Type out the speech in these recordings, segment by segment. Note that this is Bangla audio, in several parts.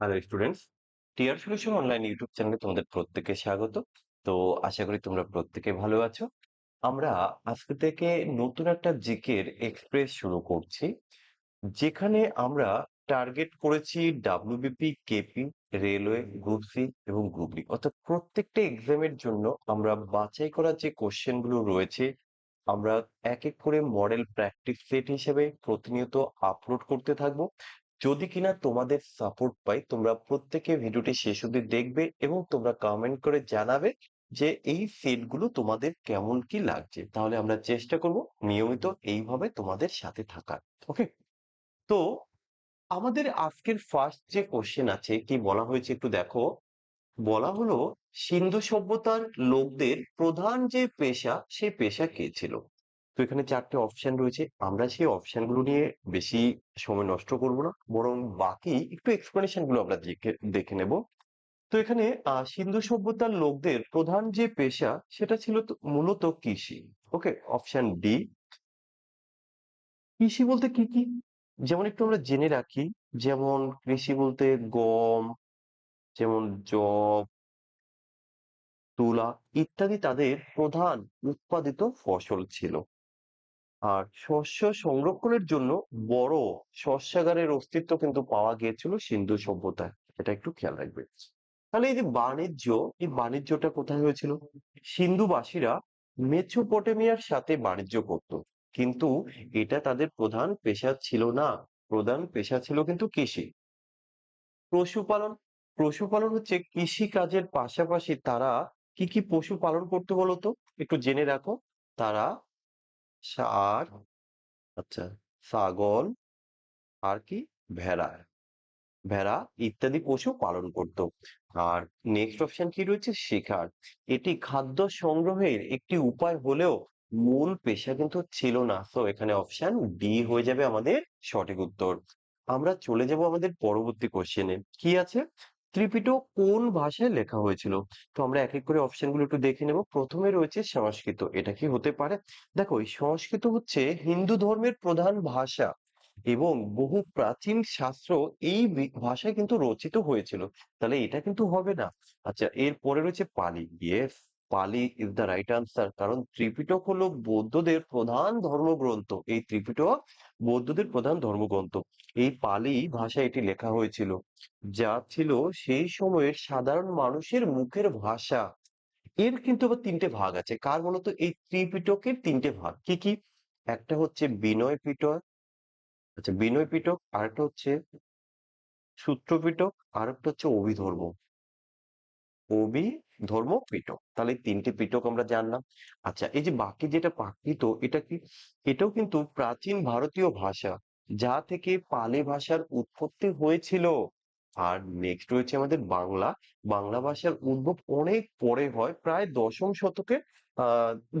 Hello students TR solution online YouTube চ্যানেলে তোমাদের প্রত্যেককে স্বাগত। তো আশা করি তোমরা প্রত্যেকে ভালো আছো। আমরা আজকে থেকে নতুন একটা জিকের এক্সপ্রেস শুরু করছি, যেখানে আমরা টার্গেট করেছি WBP KP railway group C এবং গ্রুপ ডি অর্থাৎ প্রত্যেকটা এক্সামের জন্য আমরা বাছাই করা যে কোশ্চেনগুলো রয়েছে, আমরা এক এক করে মডেল প্র্যাকটিস সেট হিসেবে প্রতিনিয়ত আপলোড করতে থাকব। যদি কিনা তোমাদের সাপোর্ট পাই, তোমরা প্রত্যেকে ভিডিওটি শেষ অবধি দেখবে এবং তোমরা কমেন্ট করে জানাবে যে এই সেটগুলো তোমাদের কেমন কি লাগছে। তাহলে আমরা চেষ্টা করব নিয়মিত এইভাবে তোমাদের সাথে থাকার। ওকে তো আমাদের আজকের ফার্স্ট যে কোশ্চেন আছে, কি বলা হয়েছে একটু দেখো। বলা হলো, সিন্ধু সভ্যতার লোকদের প্রধান যে পেশা, সেই পেশা কে ছিল? তো এখানে চারটে অপশন রয়েছে। আমরা সেই অপশনগুলো নিয়ে বেশি সময় নষ্ট করব না। বরং বাকি একটু এক্সপ্লেনেশনগুলো আমরা দেখে নেব। তো এখানে সিন্ধু সভ্যতার লোকদের প্রধান যে পেশা, সেটা ছিল মূলত কৃষি। ওকে অপশন ডি কৃষি বলতে কি কি? যেমন একটু আমরা জেনে রাখি, যেমন কৃষি বলতে গম, যেমন যব, তুলা ইত্যাদি তাদের প্রধান উৎপাদিত ফসল ছিল। আর শস্য সংরক্ষণের জন্য বড় শস্যাগারের অস্তিত্ব কিন্তু পাওয়া গিয়েছিল সিন্ধু সভ্যতায়। এটা একটু খেয়াল রাখবে তাহলে এই যে বাণিজ্য, এই বাণিজ্যটা কোথায় হয়েছিল? সিন্ধুবাসীরা মেসোপটেমিয়ার সাথে বাণিজ্য করত। কিন্তু এটা তাদের প্রধান পেশা ছিল না। প্রধান পেশা ছিল কিন্তু কৃষি। পশুপালন পশুপালন হচ্ছে কৃষি কাজের পাশাপাশি তারা কি কি পশু পালন করতে বলতো? একটু জেনে রাখো। তারা ষাঁড় আচ্ছা ছাগল আর কি? ভেড়া। ভেড়া ইত্যাদি পশু পালন করত। আর নেক্সট অপশন কি রয়েছে? শিকার। এটি খাদ্য সংগ্রহের একটি উপায় হলেও মূল পেশা কিন্তু ছিল না। তো এখানে অপশন ডি হয়ে যাবে আমাদের সঠিক উত্তর। আমরা চলে যাব আমাদের পরবর্তী কোশ্চেনে কি আছে? ত্রিপিটক কোন ভাষায় লেখা হয়েছিল? তো আমরা এক এক করে অপশনগুলো একটু দেখে নেব। প্রথমে রয়েছে সংস্কৃত। এটা কি হতে পারে? দেখো সংস্কৃত হচ্ছে হিন্দু ধর্মের প্রধান ভাষা এবং বহু প্রাচীন শাস্ত্র এই ভাষায় কিন্তু রচিত হয়েছিল। তাহলে এটা কিন্তু হবে না। আচ্ছা এরপরে রয়েছে পালি। ইয়েস পালি ইজ দ্য রাইট আনসার কারণ ত্রিপিটক হলো বৌদ্ধদের প্রধান ধর্মগ্রন্থ। এই ত্রিপিটক বৌদ্ধদের প্রধান ধর্মগ্রন্থ। এই পালি ভাষায় এটি লেখা হয়েছিল। যা ছিল সেই সময়ের সাধারণ মানুষের মুখের ভাষা। এর কিন্তু আবার তিনটে ভাগ আছে। কার বলতো? এই ত্রিপিটকের তিনটে ভাগ। কি কি? একটা হচ্ছে বিনয় পিটক। আচ্ছা বিনয় পিটক, আরেকটা হচ্ছে সূত্র পিটক আরেকটা হচ্ছে অভিধর্ম। অভিধর্ম পিটক তাহলে তিনটে পিটক আমরা জানলাম। আচ্ছা এই যে বাকি যেটা প্রাকৃত, এটা কি, এটাও কিন্তু প্রাচীন ভারতীয় ভাষা, যা থেকে পালি ভাষার উৎপত্তি হয়েছিল। আর নেক্সট রয়েছে আমাদের বাংলা। বাংলা ভাষার উদ্ভব অনেক পরে হয়, প্রায় দশম শতকের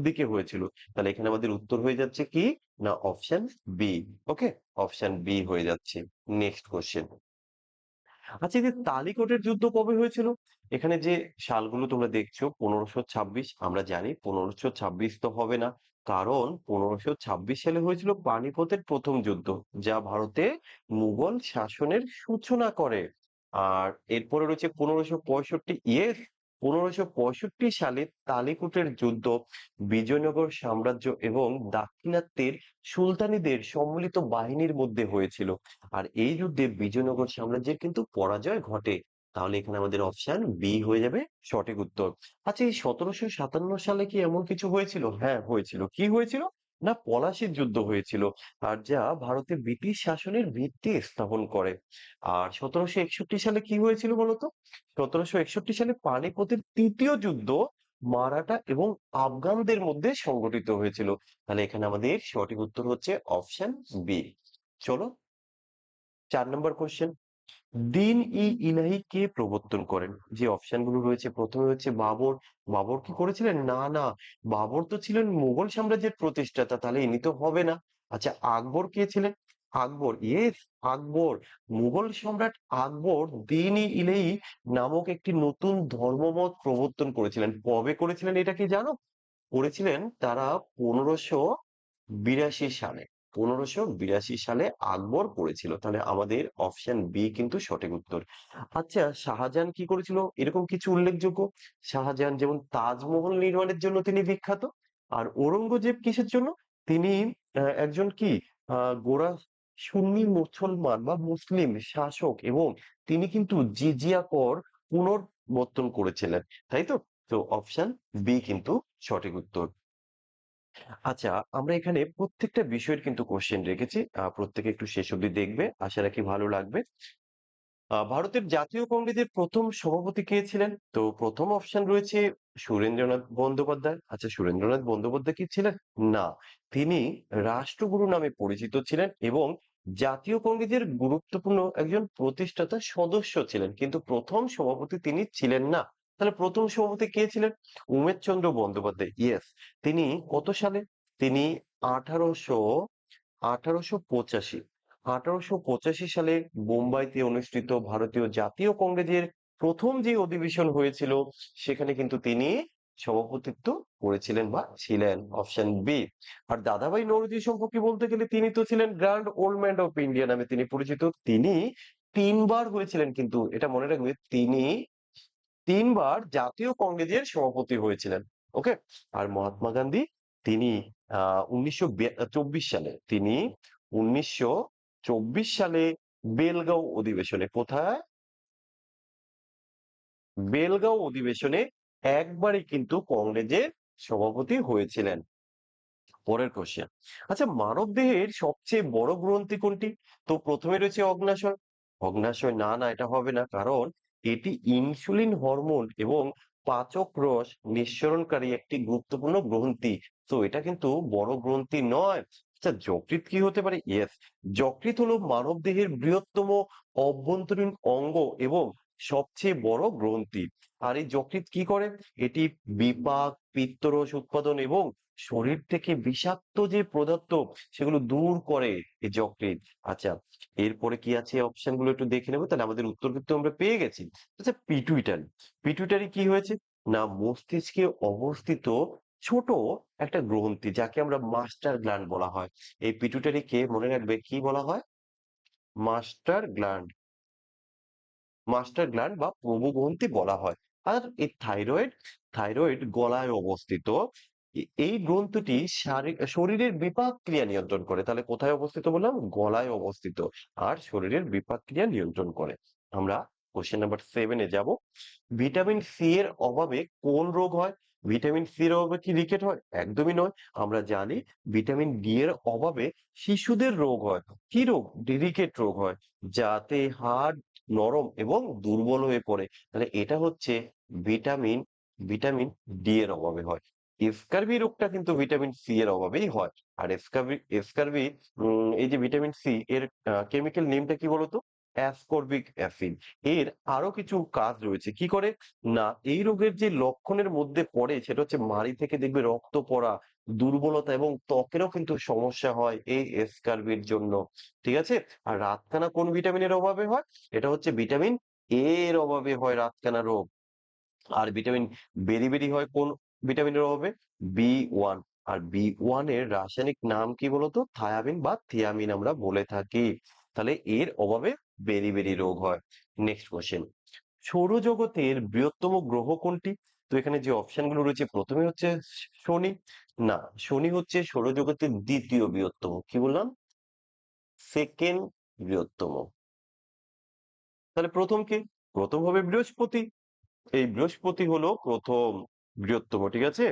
দিকে হয়েছিল। তাহলে এখানে আমাদের উত্তর হয়ে যাচ্ছে কি? না option B okay option B হয়ে যাচ্ছে। নেক্সট কোশ্চেন আচ্ছা এই যে তালিকোটের যুদ্ধ কবে হয়েছিল? এখানে যে সালগুলো তোমরা দেখছ, পনেরোশো ছাব্বিশ, আমরা জানি পনেরোশো ছাব্বিশ তো হবে না। কারণ পনেরোশো ছাব্বিশ সালে হয়েছিল পানিপথের প্রথম যুদ্ধ, যা ভারতে মুঘল শাসনের সূচনা করে। আর এরপরে রয়েছে পনেরোশো পঁয়ষট্টি, ইয়েস পনেরোশো পঁয়ষট্টি সালে তালিকুটের যুদ্ধ, বিজয়নগর সাম্রাজ্য এবং দাক্ষিণাত্যের সুলতানিদের সম্মিলিত বাহিনীর মধ্যে হয়েছিল। আর এই যুদ্ধে বিজয়নগর সাম্রাজ্যের কিন্তু পরাজয় ঘটে। তাহলে এখানে আমাদের অপশন বি হয়ে যাবে সঠিক উত্তর। আচ্ছা এই সতেরোশো সাতান্ন সালে কি এমন কিছু হয়েছিল? হ্যাঁ হয়েছিল। কি হয়েছিল? না পলাশির যুদ্ধ হয়েছিল, আর যা ভারতে ব্রিটিশ শাসনের ভিত্তি স্থাপন করে। আর সতেরোশো একষট্টি সালে কি হয়েছিল বলতো? সতেরোশো একষট্টি সালে পানিপথের তৃতীয় যুদ্ধ মারাঠা এবং আফগানদের মধ্যে সংগঠিত হয়েছিল। তাহলে এখানে আমাদের সঠিক উত্তর হচ্ছে অপশন বি চলো, চার নম্বর কোশ্চেন দিন ই ইলাহি কে প্রবর্তন করেন? যে অপশনগুলো রয়েছে, প্রথমে হচ্ছে বাবর। বাবর কি করেছিলেন? না না। বাবর তো ছিলেন মুঘল সাম্রাজ্যের প্রতিষ্ঠাতা, তাহলে ইনি তো হবে না। আচ্ছা আকবর কে ছিলেন? আকবর ইয়েস আকবর। মুঘল সম্রাট আকবর দিন ই নামক একটি নতুন ধর্মমত প্রবর্তন করেছিলেন। কবে করেছিলেন এটা কি জানো? করেছিলেন তারা পনেরোশো বিরাশি সালে। পনেরোশো বিরাশি সালে আকবর করেছিল তাহলে আমাদের অপশন বি কিন্তু সঠিক উত্তর। আচ্ছা শাহজাহান কি করেছিল? এরকম কিছু উল্লেখযোগ্য? শাহজাহান যেমন তাজমহল নির্মাণের জন্য তিনি বিখ্যাত, আর ঔরঙ্গজেব কিসের জন্য? তিনি একজন কি? আহ গোড়া সুন্নি মুসলমান বা মুসলিম শাসক এবং তিনি কিন্তু জিজিয়া কর পুনর্বর্তন করেছিলেন। তাই তো? তো অপশন বি কিন্তু সঠিক উত্তর। আচ্ছা আমরা এখানে প্রত্যেকটা বিষয়ের কিন্তু কোশ্চেন রেখেছি। প্রত্যেকে একটু শেষ অবধি দেখবে। আশা রাখি ভালো লাগবে। ভারতের জাতীয় কংগ্রেসের প্রথম সভাপতি কে ছিলেন? তো প্রথম অপশন রয়েছে সুরেন্দ্রনাথ বন্দ্যোপাধ্যায়। আচ্ছা সুরেন্দ্রনাথ বন্দ্যোপাধ্যায় কি ছিলেন? না। তিনি রাষ্ট্রগুরু নামে পরিচিত ছিলেন এবং জাতীয় কংগ্রেসের গুরুত্বপূর্ণ একজন প্রতিষ্ঠাতা সদস্য ছিলেন। কিন্তু প্রথম সভাপতি তিনি ছিলেন না। তাহলে প্রথম সভাপতি কে ছিলেন? উমেশ চন্দ্র বন্দ্যোপাধ্যায়। ইয়েস তিনি কত সালে? তিনি আঠারোশো আঠারোশো পঁচাশি। আঠারোশো পঁচাশি সালে বোম্বাইতে অনুষ্ঠিত ভারতীয় জাতীয় কংগ্রেসের প্রথম যে অধিবেশন হয়েছিল, সেখানে কিন্তু তিনি সভাপতিত্ব করেছিলেন বা ছিলেন অপশন বি আর দাদাভাই নৌরজি সম্পর্কে বলতে গেলে তিনি তো ছিলেন grand old man of India নামে তিনি পরিচিত। তিনি তিনবার হয়েছিলেন কিন্তু, এটা মনে রাখবে, তিনি তিনবার জাতীয় কংগ্রেসের সভাপতি হয়েছিলেন, ওকে? আর মহাত্মা গান্ধী, তিনি আহ উনিশশো চব্বিশ সালে, তিনি উনিশশো চব্বিশ সালে বেলগাঁও অধিবেশনে কোথায়? বেলগাঁও অধিবেশনে একবারই কিন্তু কংগ্রেসের সভাপতি হয়েছিলেন। পরের কোশ্চেন আচ্ছা মানব দেহের সবচেয়ে বড় গ্রন্থি কোনটি? তো প্রথমে রয়েছে অগ্নাশয়। অগ্নাশয় না না, এটা হবে না, কারণ এটি ইনসুলিন হরমোন এবং পাচক রস নিঃসরণকারী একটি গুরুত্বপূর্ণ গ্রন্থি। তো এটা কিন্তু বড় গ্রন্থি নয়। আচ্ছা যকৃৎ কি হতে পারে? ইয়েস যকৃৎ হলো মানব দেহের বৃহত্তম অভ্যন্তরীণ অঙ্গ এবং সবচেয়ে বড় গ্রন্থি। আর এই যকৃৎ কি করে? এটি বিপাক, পিত্তরস উৎপাদন এবং শরীর থেকে বিষাক্ত যে পদার্থ, সেগুলো দূর করে এই যকৃৎ। আচ্ছা এরপরে কি আছে? অপশনগুলো একটু দেখে নেব। তাহলে আমাদের উত্তর কিন্তু আমরা পেয়ে গেছি। আচ্ছা পিটুইটারি পিটুইটারি কি হয়েছে? না, মস্তিষ্কে অবস্থিত ছোট একটা গ্রন্থি, যাকে আমরা মাস্টার গ্ল্যান্ড বলা হয়। এই পিটুইটারিকে মনে রাখবে কি বলা হয়? মাস্টার গ্ল্যান্ড মাস্টার গ্ল্যান্ড বা প্রভুগ্রন্থি বলা হয়। আর এই থাইরয়েড থাইরয়েড গলায় অবস্থিত এই গ্রন্থটি শারী- শরীরের বিপাক ক্রিয়া নিয়ন্ত্রণ করে। তাহলে কোথায় অবস্থিত বললাম? গলায় অবস্থিত। আর শরীরের বিপাক ক্রিয়া নিয়ন্ত্রণ করে। আমরা কোশ্চেন নাম্বার সেভেনে যাব। ভিটামিন সি এর অভাবে কোন রোগ হয়? ভিটামিন সি এর অভাবে কি রিকেট হয়? একদমই নয়। আমরা জানি ভিটামিন ডি এর অভাবে শিশুদের রোগ হয়। কি রোগ? রিকেট রোগ হয়। যাতে হাড় নরম এবং দুর্বল হয়ে পড়ে। তাহলে এটা হচ্ছে ভিটামিন ভিটামিন ডি এর অভাবে হয়। স্কারবি রোগটা কিন্তু ভিটামিন সি এর অভাবেই হয়। আর স্কারবি স্কারবি এই যে ভিটামিন সি এর কেমিক্যাল নেমটা কি বলতো? অ্যাসকর্বিক অ্যাসিড এর আরও কিছু কাজ রয়েছে। কি করে? না, এই রোগের যে লক্ষণের মধ্যে পড়ে সেটা হচ্ছে মাড়ি থেকে দেখবে রক্ত পড়া, দুর্বলতা এবং ত্বকেরও কিন্তু সমস্যা হয় এই স্কারবির জন্য। ঠিক আছে? আর রাতকানা কোন ভিটামিনের অভাবে হয়? এটা হচ্ছে ভিটামিন এ এর অভাবে হয় রাতকানা রোগ। আর ভিটামিন বেরি বেরি হয় কোন ভিটামিনের অভাবে বি ওয়ান। আর বি ওয়ানের রাসায়নিক নাম কি বলতো? থায়ামিন বা থিয়ামিন আমরা বলে থাকি। তাহলে এর অভাবে বেরি বেরি রোগ হয়। নেক্সট কোশ্চেন সৌরজগতের বৃহত্তম গ্রহ কোনটি? তো এখানে যে অপশনগুলো রয়েছে, প্রথমে হচ্ছে শনি। না, শনি হচ্ছে সৌরজগতের দ্বিতীয় বৃহত্তম। কি বললাম? সেকেন্ড বৃহত্তম। তাহলে প্রথম কি? প্রথম হবে বৃহস্পতি। এই বৃহস্পতি হলো প্রথম। বৃহত্তম, ঠিক আছে?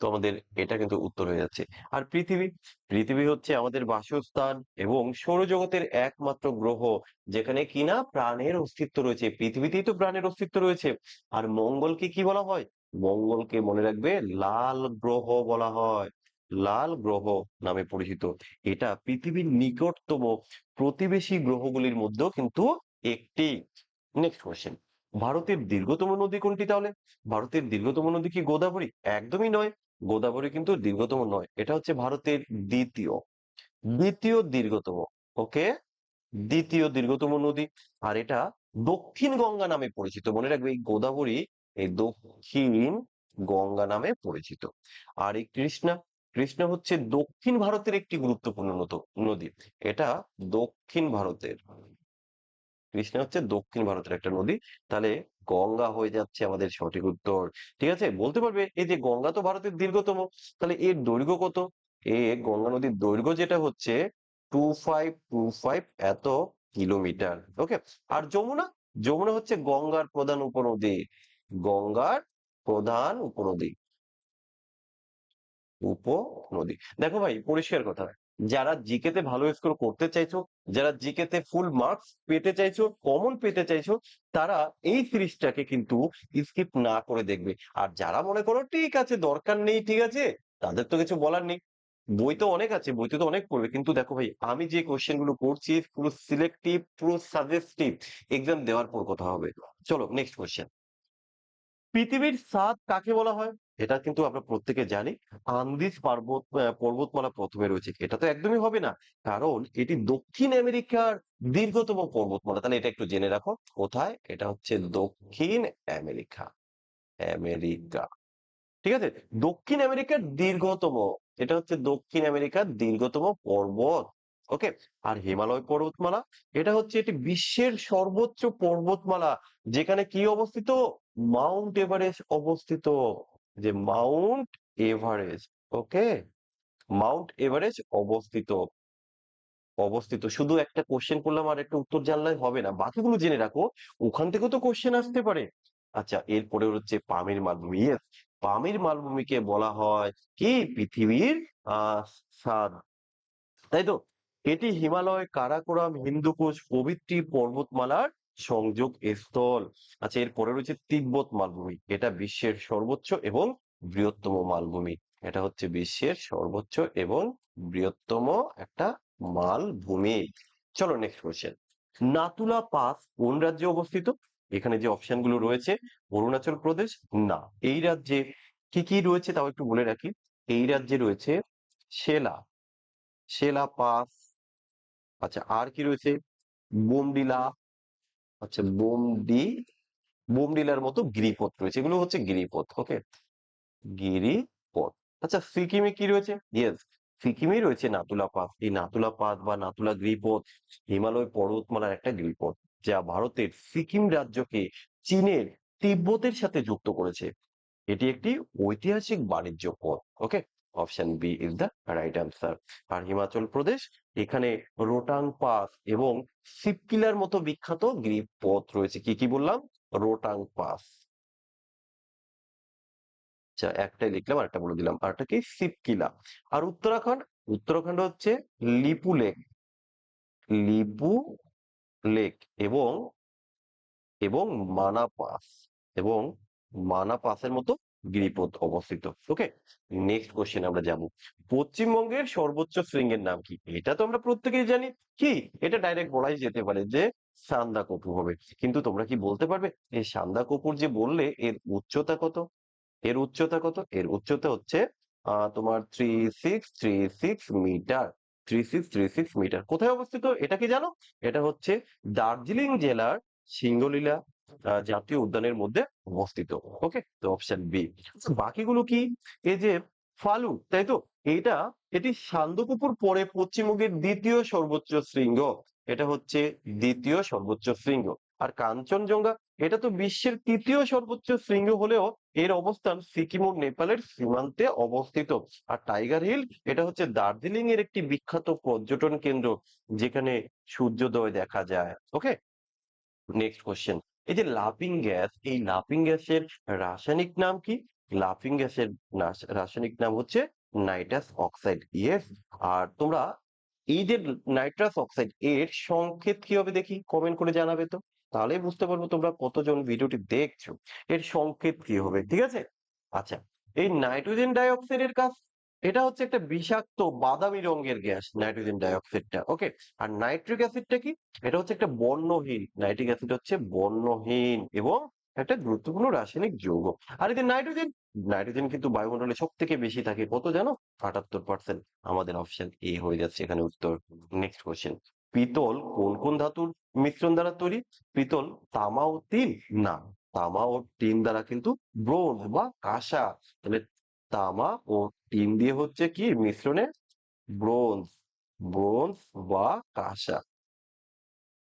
তো আমাদের এটা কিন্তু উত্তর হয়ে যাচ্ছে। আর পৃথিবী পৃথিবী হচ্ছে আমাদের বাসস্থান এবং সৌরজগতের একমাত্র গ্রহ, যেখানে কিনা প্রাণের অস্তিত্ব রয়েছে। পৃথিবীতেই তো প্রাণের অস্তিত্ব রয়েছে। আর মঙ্গলকে কি বলা হয়? মঙ্গলকে মনে রাখবে লাল গ্রহ বলা হয়। লাল গ্রহ নামে পরিচিত। এটা পৃথিবীর নিকটতম প্রতিবেশী গ্রহগুলির মধ্যেও কিন্তু একটি। নেক্সট কোশ্চেন ভারতের দীর্ঘতম নদী কোনটি তাহলে? ভারতের দীর্ঘতম নদী কি গোদাবরী? একদমই নয়। গোদাবরী কিন্তু দীর্ঘতম নয়। এটা হচ্ছে ভারতের দ্বিতীয়। দ্বিতীয় দীর্ঘতম। ওকে? দ্বিতীয় দীর্ঘতম নদী। আর এটা দক্ষিণ গঙ্গা নামে পরিচিত। মনে রাখবে এই গোদাবরী এই দক্ষিণ গঙ্গা নামে পরিচিত। আর এই কৃষ্ণা কৃষ্ণা হচ্ছে দক্ষিণ ভারতের একটি গুরুত্বপূর্ণ নদী এটা দক্ষিণ ভারতের। কৃষ্ণা হচ্ছে দক্ষিণ ভারতের একটা নদী। তাহলে গঙ্গা হয়ে যাচ্ছে আমাদের সঠিক উত্তর। ঠিক আছে? বলতে পারবে, এই যে গঙ্গা তো ভারতের দীর্ঘতম, তাহলে এর দৈর্ঘ্য কত? এ গঙ্গা নদীর দৈর্ঘ্য যেটা হচ্ছে টু ফাইভ টু ফাইভ এত কিলোমিটার, ওকে? আর যমুনা? যমুনা হচ্ছে গঙ্গার প্রধান উপনদী। গঙ্গার প্রধান উপনদী। উপনদী। দেখো ভাই, পরিষ্কার কথা। যারা জিকে তে ভালো স্কোর করতে চাইছো, যারা জিকে তে ফুল মার্কস পেতে চাইছো কমন পেতে চাইছো, তারা এই সিরিজটাকে কিন্তু স্কিপ না করে দেখবে। আর যারা মনে করো ঠিক আছে, দরকার নেই, ঠিক আছে, তাদের তো কিছু বলার নেই। বই তো অনেক আছে বইতে তো অনেক পড়বে, কিন্তু দেখো ভাই, আমি যে কোশ্চেনগুলো করছি, পুরো সিলেক্টিভ পুরো সাজেস্টিভ এক্সাম দেওয়ার পর কথা হবে। চলো নেক্সট কোশ্চেন পৃথিবীর সাত কাকে বলা হয়? এটা কিন্তু আমরা প্রত্যেকে জানি। আন্দিজ পর্বত পর্বতমালা প্রথমে রয়েছে। এটা তো একদমই হবে না। কারণ এটি দক্ষিণ আমেরিকার দীর্ঘতম পর্বতমালা। তাহলে এটা একটু জেনে রাখো। কোথায়? এটা হচ্ছে দক্ষিণ আমেরিকা। আমেরিকা। ঠিক আছে? দক্ষিণ আমেরিকার দীর্ঘতম, এটা হচ্ছে দক্ষিণ আমেরিকার দীর্ঘতম পর্বত। ওকে? আর হিমালয় পর্বতমালা, এটা হচ্ছে এটি বিশ্বের সর্বোচ্চ পর্বতমালা, যেখানে কি অবস্থিত? মাউন্ট এভারেস্ট অবস্থিত। যে Mount Everest okay? Mount Everest অবস্থিত অবস্থিত। শুধু একটা কোশ্চেন করলাম আর একটা উত্তর জানলে হবে না। বাকিগুলো জেনে রাখো। ওখান থেকেও তো কোশ্চেন আসতে পারে। আচ্ছা এরপরে হচ্ছে পামির মালভূমি। Yes, পামির মালভূমিকে বলা হয় কি? পৃথিবীর সাদ তাই তো? এটি হিমালয় কারাকোরাম হিন্দুকুশ প্রভৃতি পর্বতমালার সংযোগ স্থল। আচ্ছা এরপরে রয়েছে তিব্বত মালভূমি। এটা বিশ্বের সর্বোচ্চ এবং বৃহত্তম মালভূমি। এটা হচ্ছে বিশ্বের সর্বোচ্চ এবং বৃহত্তম একটা মালভূমি। চলো নেক্সট কোশ্চেন নাতুলা পাস কোন রাজ্যে অবস্থিত? এখানে যে অপশনগুলো রয়েছে, অরুণাচল প্রদেশ? না। এই রাজ্যে কি কি রয়েছে তাও একটু বলে রাখি। এই রাজ্যে রয়েছে সেলা সেলা পাস। আচ্ছা আর কি রয়েছে? বোমডিলা আচ্ছা বোমডি, বোমডিলার মতো গিরিপথ রয়েছে। এগুলো হচ্ছে গিরিপথ, ওকে? গিরিপথ। আচ্ছা সিকিমে কি রয়েছে? ইয়েস সিকিমে রয়েছে নাতুলা পাস এই নাতুলা পাস বা নাতুলা গিরিপথ, হিমালয় পর্বতমালার একটা গিরিপথ, যা ভারতের সিকিম রাজ্যকে চীনের তিব্বতের সাথে যুক্ত করেছে। এটি একটি ঐতিহাসিক বাণিজ্য পথ, okay? Option B is the right answer আর হিমাচল প্রদেশ, এখানে রোটাং পাস এবং সিপকিলার মতো বিখ্যাত গিরিপথ রয়েছে। কি কি বললাম? রোটাং পাস। আচ্ছা একটাই লিখলাম আর একটা বলে দিলাম। আর একটা কি? সিপকিলা। আর উত্তরাখণ্ড? উত্তরাখণ্ড হচ্ছে লিপু লেক। লিপু লেক এবং এবং মানা পাস। এবং মানা পাসের মতো গিরিপথ অবস্থিত। ওকে নেক্সট কোশ্চেন আমরা যাব পশ্চিমবঙ্গের সর্বোচ্চ শৃঙ্গের নাম কি? এটা তো আমরা প্রত্যেকেই জানি। কি? এটা ডাইরেক্ট বলাই যেতে পারে যে সান্দা কপু হবে। কিন্তু তোমরা কি বলতে পারবে? এই সান্দা কপুর যে বললে, এর উচ্চতা কত? এর উচ্চতা কত? এর উচ্চতা হচ্ছে তোমার three six three six metre three six three six metre কোথায় অবস্থিত? এটা কি জানো? এটা হচ্ছে দার্জিলিং জেলার সিঙ্গলীলা জাতীয় উদ্যানের মধ্যে অবস্থিত। ওকে তো অপশন বি বাকিগুলো কি? এই যে ফালু, তাই তো? এটা, এটি সান্দকপুর পরে পশ্চিমবঙ্গের দ্বিতীয় সর্বোচ্চ শৃঙ্গ। এটা হচ্ছে দ্বিতীয় সর্বোচ্চ শৃঙ্গ। আর কাঞ্চনজঙ্ঘা, এটা তো বিশ্বের তৃতীয় সর্বোচ্চ শৃঙ্গ হলেও এর অবস্থান সিকিম ও নেপালের সীমান্তে অবস্থিত। আর টাইগার হিল, এটা হচ্ছে দার্জিলিং এর একটি বিখ্যাত পর্যটন কেন্দ্র, যেখানে সূর্যোদয় দেখা যায়। ওকে নেক্সট কোশ্চেন এই যে লাফিং গ্যাস, এই লাফিং গ্যাসের রাসায়নিক নাম কি? লাফিং গ্যাসের রাসায়নিক নাম হচ্ছে নাইট্রাস অক্সাইড ইয়েস আর তোমরা এই যে নাইট্রাস অক্সাইড এর সংকেত কি হবে দেখি? কমেন্ট করে জানাবে তো। তাহলে বুঝতে পারব তোমরা কতজন ভিডিওটি দেখছ। এর সংকেত কি হবে, ঠিক আছে? আচ্ছা এই নাইট্রোজেন ডাইঅক্সাইডের কাজ এটা হচ্ছে একটা বিষাক্ত বাদামি রঙের গ্যাস, নাইট্রোজেন ডাইঅক্সাইডটা, ওকে? আর নাইট্রিক অ্যাসিডটা কি? এটা হচ্ছে একটা বর্ণহীন, নাইট্রিক অ্যাসিড হচ্ছে বর্ণহীন এবং একটা গুরুত্বপূর্ণ রাসায়নিক যৌগ। আর যে নাইট্রোজেন নাইট্রোজেন কিন্তু বায়ুমণ্ডলে সব থেকে বেশি থাকে কত জানো? আটাত্তর পার্সেন্ট আমাদের অপশন এ হয়ে যাচ্ছে এখানে উত্তর। নেক্সট কোয়েশ্চেন পিতল কোন কোন ধাতুর মিশ্রণ দ্বারা তৈরি? পিতল তামা ও তিন না তামা ও টিন দ্বারা কিন্তু ব্রোঞ্জ বা কাঁসা, তাহলে তামা ও টিন দিয়ে হচ্ছে কি মিশ্রণে ব্রোঞ্জ ব্রোঞ্জ বা কাঁসা।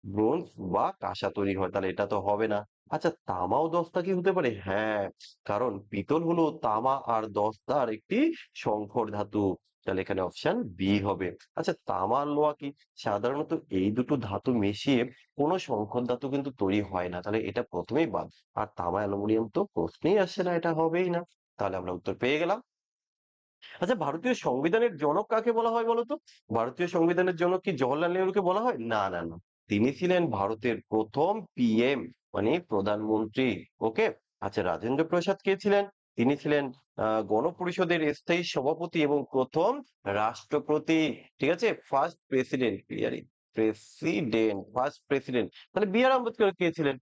ব্রোঞ্জ বা কাঁসা তৈরি হয়, তাহলে এটা তো হবে না। আচ্ছা তামা ও দস্তা কি হতে পারে? হ্যাঁ কারণ পিতল হলো তামা আর দস্তার একটি সংকর ধাতু। তাহলে এখানে অপশন বি হবে। আচ্ছা তামা আর লোহা কি? সাধারণত এই দুটো ধাতু মিশিয়ে কোনো সংকর ধাতু কিন্তু তৈরি হয় না। তাহলে এটা প্রথমেই বাদ। আর তামা অ্যালুমিনিয়াম তো প্রশ্নেই আসছে না, এটা হবেই না। তাহলে আমরা উত্তর পেয়ে গেলাম। আচ্ছা ভারতীয় সংবিধানের জনক কাকে বলা হয় বলতো? ভারতীয় সংবিধানের জনক কি জওহরলাল নেহরুকে বলা হয়? না না না। তিনি ছিলেন ভারতের প্রথম পিএম মানে প্রধানমন্ত্রী, ওকে? আচ্ছা রাজেন্দ্র প্রসাদ কে ছিলেন? তিনি ছিলেন গণপরিষদের স্থায়ী সভাপতি এবং প্রথম রাষ্ট্রপতি, ঠিক আছে? First president president, first president. তাহলে বি আর আম্বেদকর কে ছিলেন?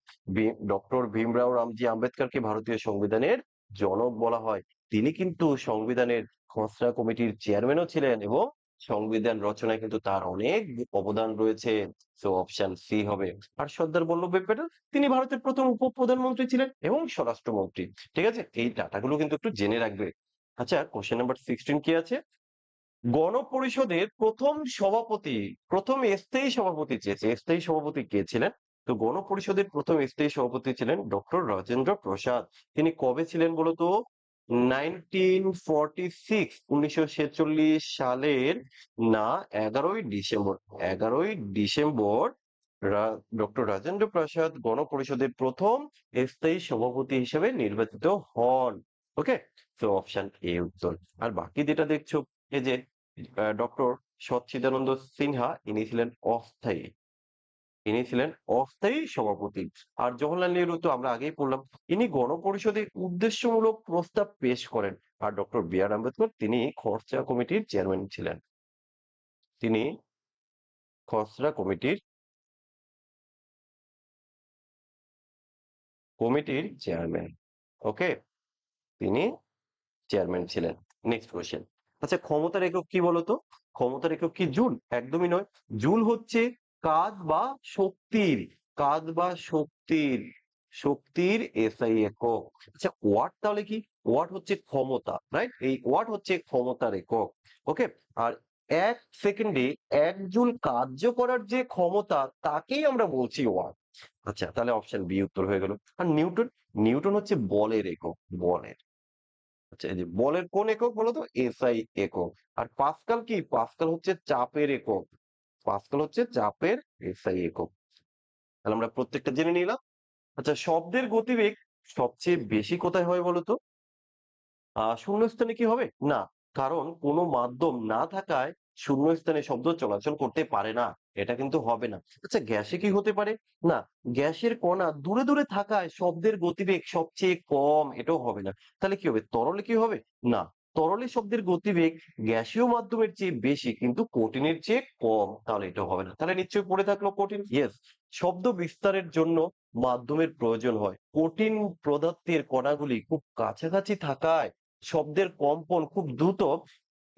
ডক্টর ভীমরাও রামজি আম্বেদকরকে ভারতীয় সংবিধানের জনক বলা হয়। তিনি কিন্তু সংবিধানের খসড়া কমিটির চেয়ারম্যানও ছিলেন এবং সংবিধান রচনায় কিন্তু তার অনেক অবদান রয়েছে। সো অপশন সি হবে। আর সর্দার বল্লভভাই প্যাটেল, তিনি ভারতের প্রথম উপ প্রধানমন্ত্রী ছিলেন এবং স্বরাষ্ট্রমন্ত্রী। ঠিক আছে? এই ডাটাগুলো কিন্তু একটু জেনে রাখবে। আচ্ছা কোশ্চেন নাম্বার সিক্সটিন কি আছে? গণপরিষদের প্রথম সভাপতি, প্রথম স্থায়ী সভাপতি চেয়েছে স্থায়ী সভাপতি কে ছিলেন? তো গণপরিষদের প্রথম স্থায়ী সভাপতি ছিলেন ডক্টর রাজেন্দ্র প্রসাদ। তিনি কবে ছিলেন বলতো? নাইনটিন ফর্টি সিক্স উনিশশো ছেচল্লিশ সালের, না, এগারোই ডিসেম্বর। এগারোই ডিসেম্বর ডক্টর রাজেন্দ্র প্রসাদ গণপরিষদের প্রথম স্থায়ী সভাপতি হিসেবে নির্বাচিত হন। ওকে? তো অপশন এ উত্তর। আর বাকি যেটা দেখছ, এই যে ডক্টর সচ্চিদানন্দ সিনহা, ইনি ছিলেন অস্থায়ী। ইনি ছিলেন অস্থায়ী সভাপতি। আর জওহরলাল নেহরু তো আমরা আগেই পড়লাম, ইনি গণপরিষদে উদ্দেশ্যমূলক প্রস্তাব পেশ করেন। আর ডক্টর বি আর আম্বেদকর তিনি খরচা কমিটির চেয়ারম্যান ছিলেন। তিনি খসড়া কমিটির কমিটির চেয়ারম্যান, ওকে? তিনি চেয়ারম্যান ছিলেন। Next question. আচ্ছা ক্ষমতার একক কি বলতো? ক্ষমতার একক কি জুল? একদমই নয়। জুল হচ্ছে কাজ বা শক্তির, কাজ বা শক্তির শক্তির এসআই একক আচ্ছা ওয়াট তাহলে কি? ওয়াট হচ্ছে ক্ষমতা রাইট এই ওয়াট হচ্ছে ক্ষমতার একক ওকে আর এক সেকেন্ডে একজন কার্য করার যে ক্ষমতা, তাকেই আমরা বলছি ওয়াট আচ্ছা তাহলে অপশন বি উত্তর হয়ে গেল। আর নিউটন নিউটন হচ্ছে বলের একক, বলের। আচ্ছা এই যে বলের কোন একক বলতো? এসআই একক আর পাস্কাল কি? পাস্কাল হচ্ছে চাপের একক। পাস্কাল হচ্ছে চাপের এসআই একক। তাহলে আমরা প্রত্যেকটা জেনে নিলাম। আচ্ছা শব্দের গতিবেগ সবচেয়ে বেশি কোথায় হয় বলতো? শূন্যস্থানে কি হবে? না, কারণ কোনো মাধ্যম না থাকায় শূন্যস্থানে শব্দ চলাচল করতে পারে না। এটা কিন্তু হবে না। আচ্ছা গ্যাসে কি হতে পারে? না, গ্যাসের কণা দূরে দূরে থাকায় শব্দের গতিবেগ সবচেয়ে কম, এটাও হবে না। তাহলে কি হবে? তরলে কি হবে? না তরলে শব্দের গতিবেগ গ্যাসীয় মাধ্যমের চেয়ে বেশি, কিন্তু কঠিনের চেয়ে কম। তাহলে এটা হবে না। তাহলে নিশ্চয়ই পড়ে থাকল কঠিন? ইয়েস শব্দ বিস্তারের জন্য মাধ্যমের প্রয়োজন হয়। কঠিন পদার্থের কণাগুলি খুব কাছাকাছি থাকায় শব্দের কম্পন খুব দ্রুত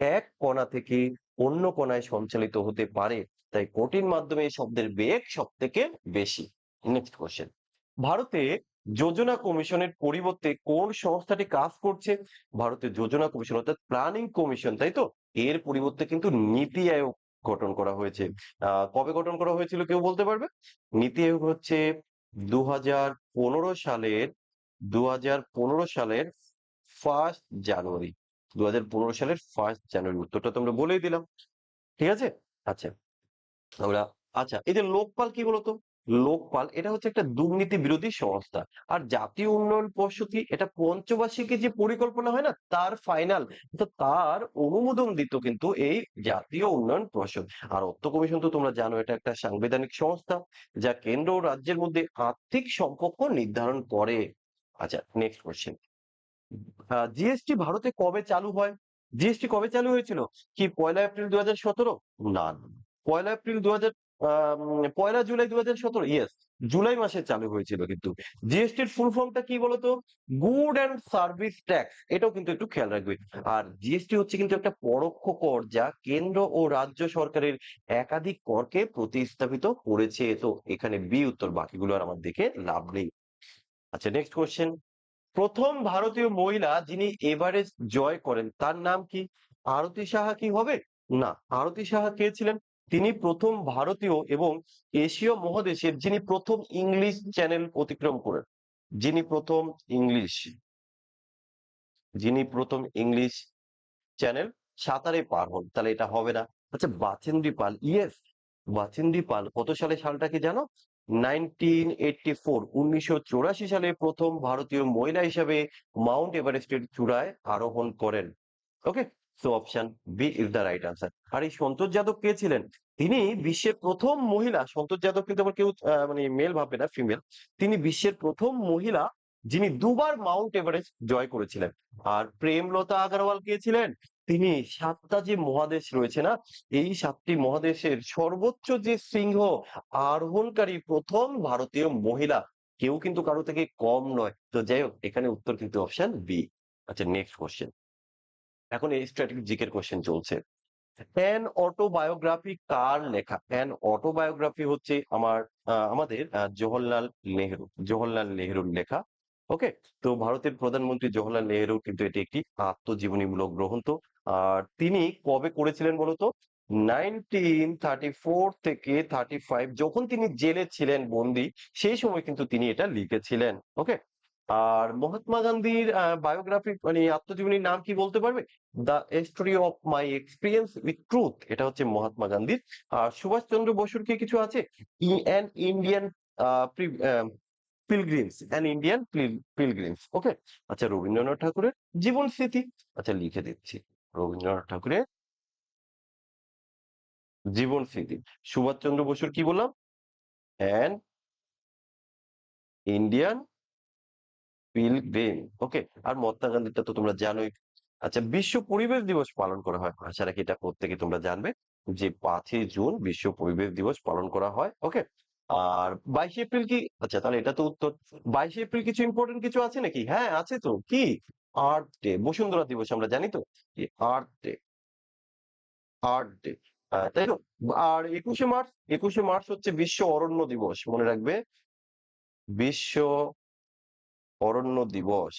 এক কণা থেকে অন্য কণায় সঞ্চালিত হতে পারে। তাই কঠিন মাধ্যমে শব্দের বেগ সব থেকে বেশি। নেক্সট কোশ্চেন ভারতে যোজনা কমিশনের পরিবর্তে কোন সংস্থাটি কাজ করছে? ভারতের যোজনা কমিশন অর্থাৎ প্ল্যানিং কমিশন, তাই তো? এর পরিবর্তে কিন্তু নীতি আয়োগ গঠন করা হয়েছে। কবে গঠন করা হয়েছিল কেউ বলতে পারবে? নীতি আয়োগ হচ্ছে দু হাজার পনেরো সালের দু হাজার পনেরো সালের ফার্স্ট জানুয়ারি। দু হাজার পনেরো সালের ফার্স্ট জানুয়ারি উত্তরটা তোমরা বলেই দিলাম। ঠিক আছে? আচ্ছা। আমরা আচ্ছা এই যে লোকপাল কি বলতো? লোকপাল, এটা হচ্ছে একটা দুর্নীতি বিরোধী সংস্থা। আর জাতীয় উন্নয়ন পর্ষদ কি এটা পঞ্চবার্ষিকী যে পরিকল্পনা হয় না, তার ফাইনাল তার অনুমোদন দিত কিন্তু এই জাতীয় উন্নয়ন পর্ষদ। আর অর্থ কমিশন তো তোমরা জানো, এটা একটা সাংবিধানিক সংস্থা, যা কেন্দ্র ও রাজ্যের মধ্যে আর্থিক সম্পর্ক নির্ধারণ করে। আচ্ছা নেক্সট কোশ্চেন জিএসটি ভারতে কবে চালু হয়? জিএসটি কবে চালু হয়েছিল? কি পয়লা এপ্রিল দু হাজার সতেরো? না পয়লা এপ্রিল দু হাজার পয়লা জুলাই দু হাজার সতেরো ইয়েস জুলাই মাসে চালু হয়েছিল কিন্তু। জিএসটির ফুল ফর্মটা কি বলতো? গুড অ্যান্ড সার্ভিস ট্যাক্স এটাও কিন্তু একটু খেয়াল রাখবে। আর জিএসটি হচ্ছে কিন্তু একটা পরোক্ষ কর যা কেন্দ্র ও রাজ্য সরকারের একাধিক করকে প্রতিস্থাপিত করেছে। তো এখানে বি উত্তর, বাকিগুলো আর আমার দেখে লাভ নেই। আচ্ছা নেক্সট কোশ্চেন প্রথম ভারতীয় মহিলা যিনি এভারেস্ট জয় করেন, তার নাম কি? আরতি সাহা কি হবে? না, আরতি সাহা কে ছিলেন? তিনি প্রথম ভারতীয় এবং এশীয় মহাদেশের যিনি প্রথম ইংলিশ চ্যানেল অতিক্রম করেন, যিনি প্রথম ইংলিশ, যিনি প্রথম ইংলিশ চ্যানেল সাঁতারে পার হন। তাহলে এটা হবে না। আচ্ছা বাচেন্দ্রী পাল, ইয়েস বাচেন্দ্রী পাল কত সালে সালটা কি জানো? নাইনটিন এইটটি ফোর, উনিশশো সালে প্রথম ভারতীয় মহিলা হিসাবে মাউন্ট এভারেস্টের চূড়ায় আরোহণ করেন। Okay? So option B is the right answer আর এই সন্তোষ যাদব কে ছিলেন? তিনি বিশ্বের প্রথম মহিলা, সন্তোষ যাদব কিন্তু আবার কেউ মানে মেল ভাববে না ফিমেল তিনি বিশ্বের প্রথম মহিলা যিনি দুবার মাউন্ট এভারেস্ট জয় করেছিলেন। আর প্রেমলতা আগরওয়াল কে ছিলেন? তিনি সাতটা যে মহাদেশ রয়েছে না, এই সাতটি মহাদেশের সর্বোচ্চ যে সিংহ, আরোহণকারী প্রথম ভারতীয় মহিলা, কেউ কিন্তু কারও থেকে কম নয়। তো যাই হোক, এখানে উত্তর কিন্তু অপশন বি আচ্ছা নেক্সট কোশ্চেন এখন এই স্ট্র্যাটেজিকের কোশ্চেন চলছে। অ্যান অটোবায়োগ্রাফি কার লেখা? অ্যান অটোবায়োগ্রাফি হচ্ছে আমার আমাদের জওহরলাল নেহেরু, জওহরলাল নেহেরুর লেখা ওকে তো ভারতের প্রধানমন্ত্রী জওহরলাল নেহেরু কিন্তু এটি একটি আত্মজীবনীমূলক গ্রন্থ। আর তিনি কবে করেছিলেন বলতো? নাইনটিন থার্টি ফোর থেকে থার্টি ফাইভ যখন তিনি জেলে ছিলেন বন্দি, সেই সময় কিন্তু তিনি এটা লিখেছিলেন ওকে আর মহাত্মা গান্ধীর বায়োগ্রাফি মানে আত্মজীবনীর নাম কি বলতে পারবে? The story of my experience with truth এটা হচ্ছে মহাত্মা গান্ধীর। আর সুভাষ চন্দ্র বসুর কি কিছু আছে? An Indian pilgrims an Indian pilgrims okay আচ্ছা রবীন্দ্রনাথ ঠাকুরের জীবন স্মৃতি। আচ্ছা লিখে দিচ্ছি। রবীন্দ্রনাথ ঠাকুরের জীবন স্মৃতি। সুভাষচন্দ্র বসুর কি বললাম? অ্যান ইন্ডিয়ান পিলগ্রিম ওকে আর মহাত্মা গান্ধীটা তো তোমরা জানোই। আচ্ছা বিশ্ব পরিবেশ দিবস পালন করা হয়। আশা রাখি এটা প্রত্যেকে তোমরা জানবে যে পাঁচই জুন বিশ্ব পরিবেশ দিবস পালন করা হয়। ওকে আর বাইশে এপ্রিল কি? আচ্ছা তাহলে এটা তো উত্তর। বাইশে এপ্রিল কিছু ইম্পর্টেন্ট কিছু আছে নাকি? হ্যাঁ আছে তো। কি? আর্থ ডে বসুন্ধরা দিবস, আমরা জানি তো। আর্থ ডে আর্থ ডে তাই তো? আর একুশে মার্চ একুশে মার্চ হচ্ছে বিশ্ব অরণ্য দিবস। মনে রাখবে? বিশ্ব অরণ্য দিবস।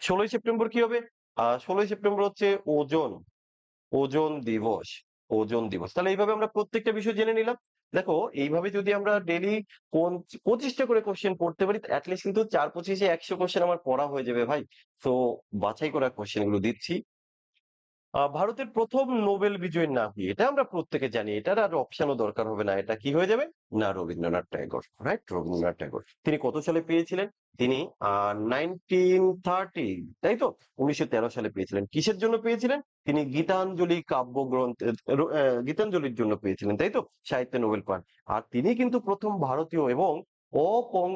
ষোলোই সেপ্টেম্বর কি হবে? ষোলোই সেপ্টেম্বর হচ্ছে ওজন ওজন দিবস ওজন দিবস। তাহলে এইভাবে আমরা প্রত্যেকটা বিষয় জেনে নিলাম। দেখো, এইভাবে যদি আমরা ডেলি কোন, পঁচিশটা করে কোশ্চেন পড়তে পারি অ্যাটলিস্ট কিন্তু চার পঁচিশে একশো কোশ্চেন আমার পড়া হয়ে যাবে ভাই। তো বাছাই করা কোশ্চেনগুলো দিচ্ছি। ভারতের প্রথম নোবেল বিজয়ীর নাম কি? এটা আমরা প্রত্যেকে জানি। এটার আর অপশনও দরকার হবে না। এটা কি হয়ে যাবে? না রবীন্দ্রনাথ ট্যাগর। রাইট রবীন্দ্রনাথ ট্যাগর। তিনি কত সালে পেয়েছিলেন? তিনি নাইনটিন থার্টি তাই তো? উনিশশো তেরো সালে পেয়েছিলেন। কিসের জন্য পেয়েছিলেন? তিনি গীতাঞ্জলি কাব্যগ্রন্থ আহ, গীতাঞ্জলির জন্য পেয়েছিলেন তাই তো? সাহিত্যে নোবেল পান। আর তিনি কিন্তু প্রথম ভারতীয় এবং অপং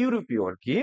ইউরোপীয় আর কি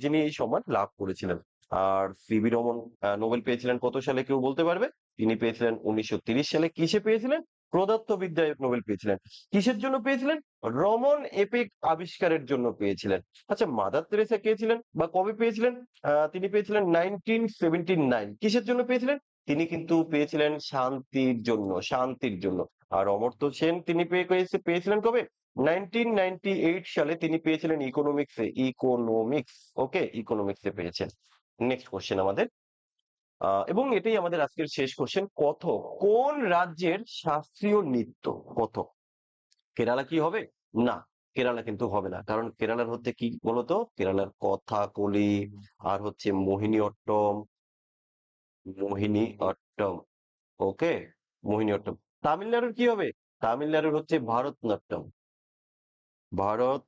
যিনি এই সম্মান লাভ করেছিলেন। আর সিবি রমন নোবেল পেয়েছিলেন কত সালে কেউ বলতে পারবে? তিনি পেয়েছিলেন উনিশশো ত্রিশ সালে। কিসে পেয়েছিলেন? পদার্থবিদ্যায় নোবেল পেয়েছিলেন। কিসের জন্য পেয়েছিলেন? রমন এপিক আবিষ্কারের জন্য পেয়েছিলেন। আচ্ছা মাদার তেরেসা কে ছিলেন বা কবে পেয়েছিলেন? তিনি পেয়েছিলেন নাইনটিন সেভেন্টি নাইন। কিসের জন্য পেয়েছিলেন? তিনি কিন্তু পেয়েছিলেন শান্তির জন্য শান্তির জন্য। আর অমর্ত্য সেন তিনি পেয়ে, পেয়েছে- পেয়েছিলেন কবে? নাইনটিন নাইনটি এইট সালে তিনি পেয়েছিলেন ইকোনমিক্সে ইকোনমিক্স ওকে ইকোনমিক্সে পেয়েছেন। নেক্সট কোশ্চেন আমাদের। এবং এটাই আমাদের আজকের শেষ কোশ্চেন কথক, কোন রাজ্যের শাস্ত্রীয় নৃত্য কথক? কেরালা কি হবে? না, কেরালা কিন্তু হবে না। কারণ কেরালার হচ্ছে কি বলতো? কেরালার কথা কলি আর হচ্ছে মোহিনী অট্টম। মোহিনী অট্টম ওকে মোহিনী অট্টম। তামিলনাড়ুর কি হবে? তামিলনাড়ুর হচ্ছে ভারতনাট্যম। ভারত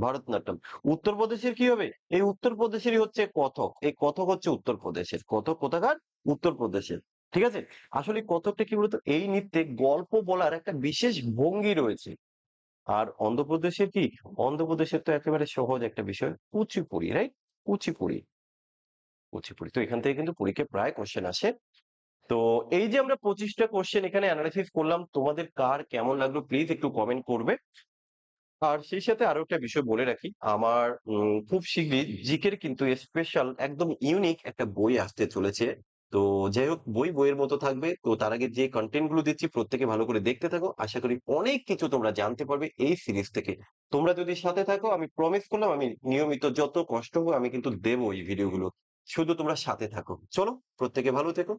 ভারতনাট্যম। উত্তরপ্রদেশের কি হবে? এই উত্তরপ্রদেশেরই হচ্ছে কথক এই কথক হচ্ছে উত্তরপ্রদেশের। কথক কোথাকার? উত্তরপ্রদেশের। ঠিক আছে? আসলে কথকটা কি বলতো? এই নৃত্যে গল্প বলার একটা বিশেষ ভঙ্গি রয়েছে। আর অন্ধ্রপ্রদেশের কি? অন্ধ্রপ্রদেশের তো একেবারে সহজ একটা বিষয়। কুচিপুড়ি রাইট কুচিপুড়ি। কুচিপুড়ি তো এখান থেকে কিন্তু পরীক্ষায় প্রায় কোশ্চেন আসে। তো এই যে আমরা পঁচিশটা কোশ্চেন এখানে অ্যানালাইসিস করলাম, তোমাদের কার কেমন লাগল? প্লিজ একটু কমেন্ট করবে। আর সেই সাথে আরও একটা বিষয় বলে রাখি আমার খুব শীঘ্রই জিকের কিন্তু স্পেশাল একদম ইউনিক একটা বই আসতে চলেছে তো যাই হোক বই বইয়ের মতো থাকবে। তো তার আগে যে কন্টেন্টগুলো দিচ্ছি, প্রত্যেকে ভালো করে দেখতে থাকো। আশা করি অনেক কিছু তোমরা জানতে পারবে এই সিরিজ থেকে। তোমরা যদি সাথে থাকো, আমি প্রমিস করলাম, আমি নিয়মিত যত কষ্ট হোক আমি কিন্তু দেবো এই ভিডিও গুলো। শুধু তোমরা সাথে থাকো। চলো, প্রত্যেকে ভালো থেকো।